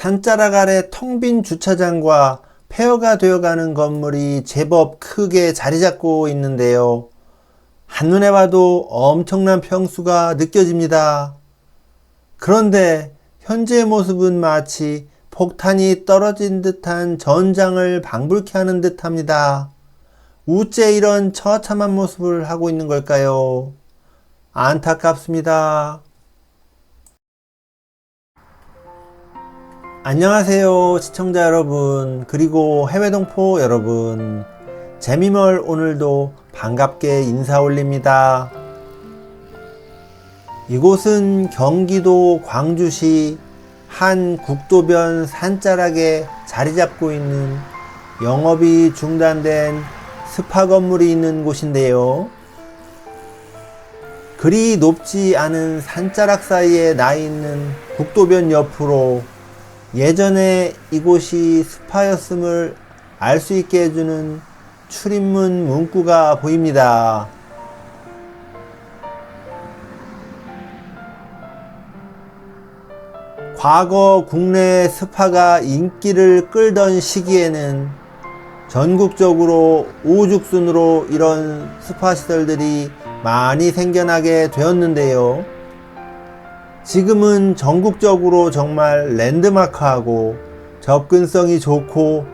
산자락 아래 텅 빈 주차장과 폐허가 되어가는 건물이 제법 크게 자리 잡고 있는데요. 한눈에 봐도 엄청난 평수가 느껴집니다. 그런데 현재의 모습은 마치 폭탄이 떨어진 듯한 전장을 방불케 하는 듯 합니다. 우째 이런 처참한 모습을 하고 있는 걸까요? 안타깝습니다. 안녕하세요, 시청자 여러분, 그리고 해외 동포 여러분. 재미멀 오늘도 반갑게 인사 올립니다. 이곳은 경기도 광주시 한 국도변 산자락에 자리 잡고 있는 영업이 중단된 스파 건물이 있는 곳인데요. 그리 높지 않은 산자락 사이에 나 있는 국도변 옆으로 예전에 이곳이 스파였음을 알 수 있게 해주는 출입문 문구가 보입니다. 과거 국내 스파가 인기를 끌던 시기에는 전국적으로 오죽순으로 이런 스파 시설들이 많이 생겨나게 되었는데요. 지금은 전국적으로 정말 랜드마크하고 접근성이 좋고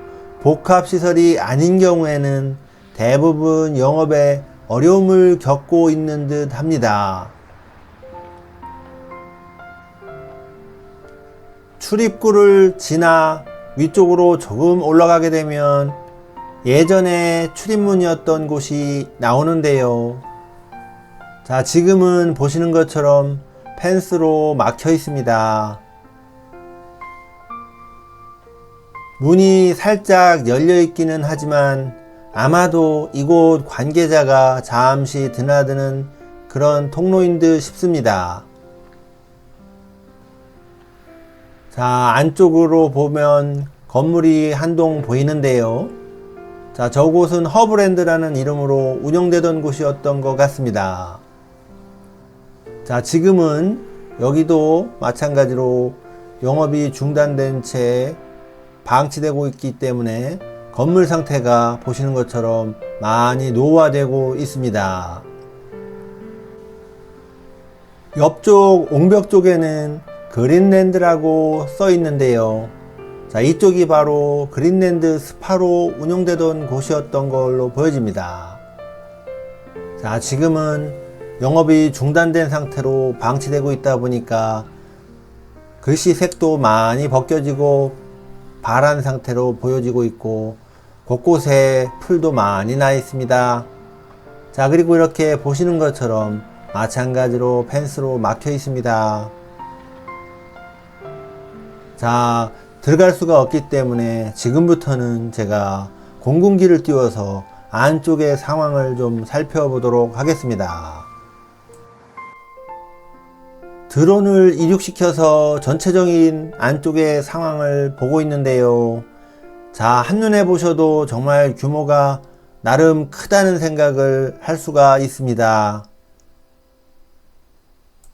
복합시설이 아닌 경우에는 대부분 영업에 어려움을 겪고 있는 듯 합니다. 출입구를 지나 위쪽으로 조금 올라가게 되면 예전에 출입문이었던 곳이 나오는데요. 자, 지금은 보시는 것처럼 펜스로 막혀 있습니다. 문이 살짝 열려 있기는 하지만 아마도 이곳 관계자가 잠시 드나드는 그런 통로인 듯 싶습니다. 자, 안쪽으로 보면 건물이 한 동 보이는데요. 자, 저곳은 허브랜드라는 이름으로 운영되던 곳이었던 것 같습니다. 자, 지금은 여기도 마찬가지로 영업이 중단된 채 방치되고 있기 때문에 건물 상태가 보시는 것처럼 많이 노화되고 있습니다. 옆쪽 옹벽 쪽에는 그린랜드라고 써 있는데요. 자, 이쪽이 바로 그린랜드 스파로 운영되던 곳이었던 걸로 보여집니다. 자, 지금은 영업이 중단된 상태로 방치되고 있다 보니까 글씨 색도 많이 벗겨지고 바란 상태로 보여지고 있고 곳곳에 풀도 많이 나 있습니다. 자, 그리고 이렇게 보시는 것처럼 마찬가지로 펜스로 막혀 있습니다. 자, 들어갈 수가 없기 때문에 지금부터는 제가 공군기를 띄워서 안쪽의 상황을 좀 살펴보도록 하겠습니다. 드론을 이륙시켜서 전체적인 안쪽의 상황을 보고 있는데요. 자, 한눈에 보셔도 정말 규모가 나름 크다는 생각을 할 수가 있습니다.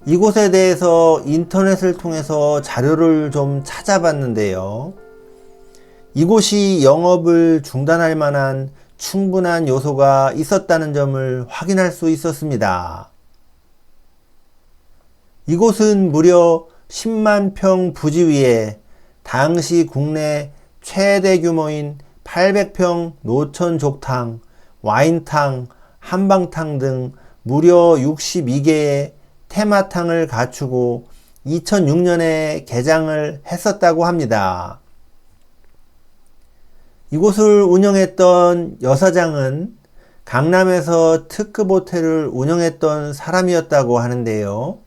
이곳에 대해서 인터넷을 통해서 자료를 좀 찾아봤는데요. 이곳이 영업을 중단할 만한 충분한 요소가 있었다는 점을 확인할 수 있었습니다. 이곳은 무려 10만 평 부지 위에 당시 국내 최대 규모인 800평 노천 족탕, 와인탕, 한방탕 등 무려 62개의 테마탕을 갖추고 2006년에 개장을 했었다고 합니다. 이곳을 운영했던 여사장은 강남에서 특급 호텔을 운영했던 사람이었다고 하는데요.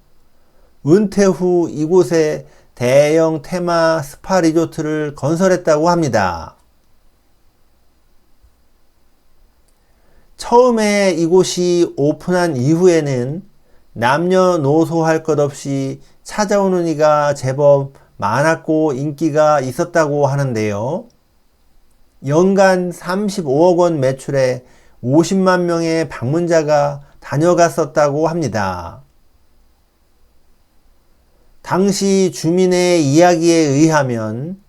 은퇴 후 이곳에 대형 테마 스파 리조트를 건설했다고 합니다. 처음에 이곳이 오픈한 이후에는 남녀노소 할 것 없이 찾아오는 이가 제법 많았고 인기가 있었다고 하는데요. 연간 35억 원 매출에 50만 명의 방문자가 다녀갔었다고 합니다. 당시 주민의 이야기에 의하면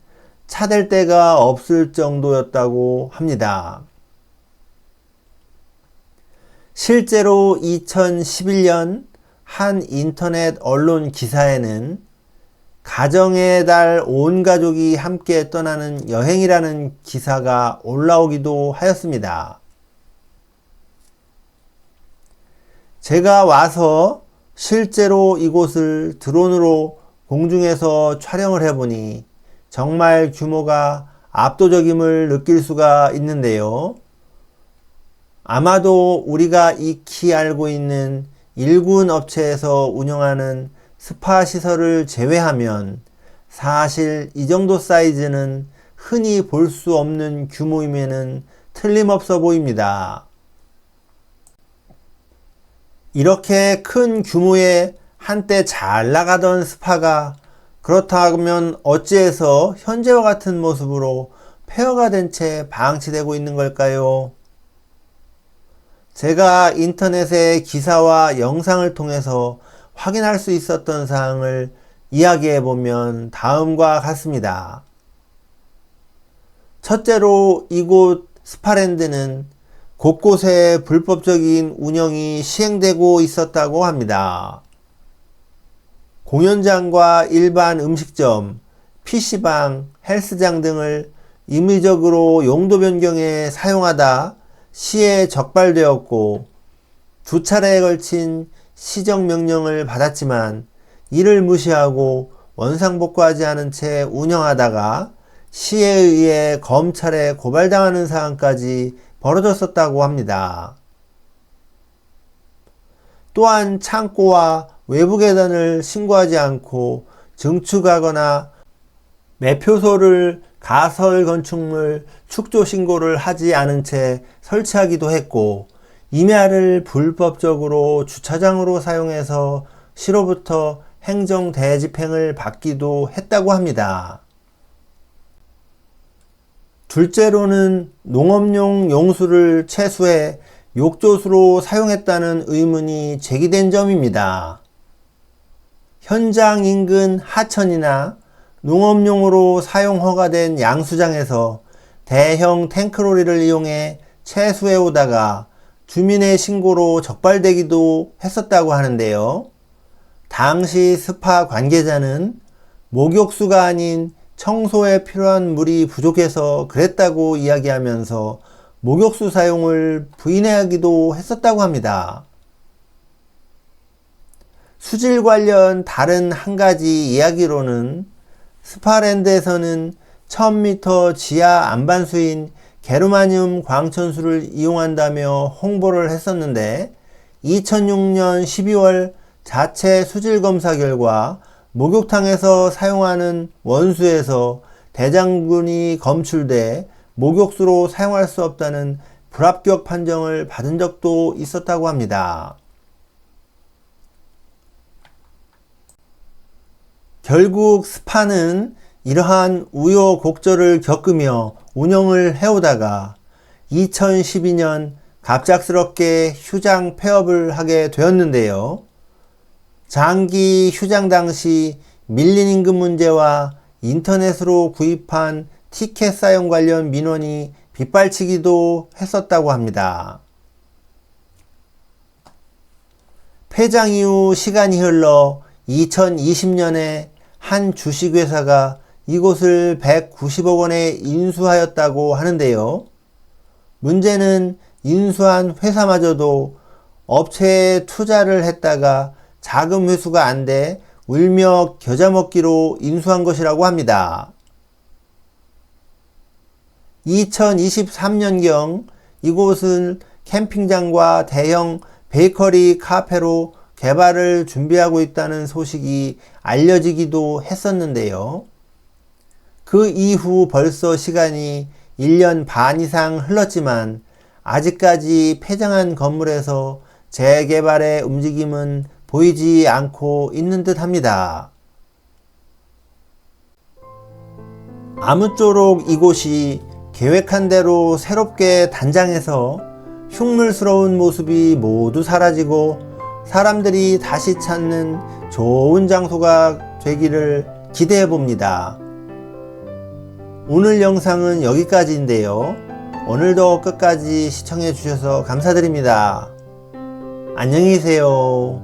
차댈 데가 없을 정도였다고 합니다. 실제로 2011년 한 인터넷 언론 기사에는 가정의 달 온 가족이 함께 떠나는 여행이라는 기사가 올라오기도 하였습니다. 제가 와서 실제로 이곳을 드론으로 공중에서 촬영을 해보니 정말 규모가 압도적임을 느낄 수가 있는데요. 아마도 우리가 익히 알고 있는 일군 업체에서 운영하는 스파 시설을 제외하면 사실 이 정도 사이즈는 흔히 볼 수 없는 규모임에는 틀림없어 보입니다. 이렇게 큰 규모의 한때 잘 나가던 스파가 그렇다면 어찌해서 현재와 같은 모습으로 폐허가 된 채 방치되고 있는 걸까요? 제가 인터넷의 기사와 영상을 통해서 확인할 수 있었던 사항을 이야기해 보면 다음과 같습니다. 첫째로 이곳 스파랜드는 곳곳에 불법적인 운영이 시행되고 있었다고 합니다. 공연장과 일반 음식점, PC방, 헬스장 등을 임의적으로 용도 변경에 사용하다 시에 적발되었고 두 차례에 걸친 시정 명령을 받았지만 이를 무시하고 원상복구하지 않은 채 운영하다가 시에 의해 검찰에 고발당하는 상황까지 벌어졌었다고 합니다. 또한 창고와 외부 계단을 신고하지 않고 증축하거나 매표소를 가설 건축물 축조 신고를 하지 않은 채 설치하기도 했고 임야를 불법적으로 주차장으로 사용해서 시로부터 행정 대집행을 받기도 했다고 합니다. 둘째로는 농업용 용수를 채수해 욕조수로 사용했다는 의문이 제기된 점입니다. 현장 인근 하천이나 농업용으로 사용 허가된 양수장에서 대형 탱크로리를 이용해 채수해 오다가 주민의 신고로 적발되기도 했었다고 하는데요. 당시 스파 관계자는 목욕수가 아닌 청소에 필요한 물이 부족해서 그랬다고 이야기하면서 목욕수 사용을 부인하기도 했었다고 합니다. 수질 관련 다른 한 가지 이야기로는 스파랜드에서는 1000m 지하 안반수인 게르마늄 광천수를 이용한다며 홍보를 했었는데 2006년 12월 자체 수질 검사 결과 목욕탕에서 사용하는 원수에서 대장균이 검출돼 목욕수로 사용할 수 없다는 불합격 판정을 받은 적도 있었다고 합니다. 결국 스파는 이러한 우여곡절을 겪으며 운영을 해오다가 2012년 갑작스럽게 휴장 폐업을 하게 되었는데요. 장기 휴장 당시 밀린 임금 문제와 인터넷으로 구입한 티켓 사용 관련 민원이 빗발치기도 했었다고 합니다. 폐장 이후 시간이 흘러 2020년에 한 주식회사가 이곳을 190억 원에 인수하였다고 하는데요. 문제는 인수한 회사마저도 업체에 투자를 했다가 자금 회수가 안 돼 울며 겨자 먹기로 인수한 것이라고 합니다. 2023년경 이곳은 캠핑장과 대형 베이커리 카페로 개발을 준비하고 있다는 소식이 알려지기도 했었는데요. 그 이후 벌써 시간이 1년 반 이상 흘렀지만 아직까지 폐장한 건물에서 재개발의 움직임은 보이지 않고 있는 듯 합니다. 아무쪼록 이곳이 계획한 대로 새롭게 단장해서 흉물스러운 모습이 모두 사라지고 사람들이 다시 찾는 좋은 장소가 되기를 기대해 봅니다. 오늘 영상은 여기까지인데요. 오늘도 끝까지 시청해 주셔서 감사드립니다. 안녕히 계세요.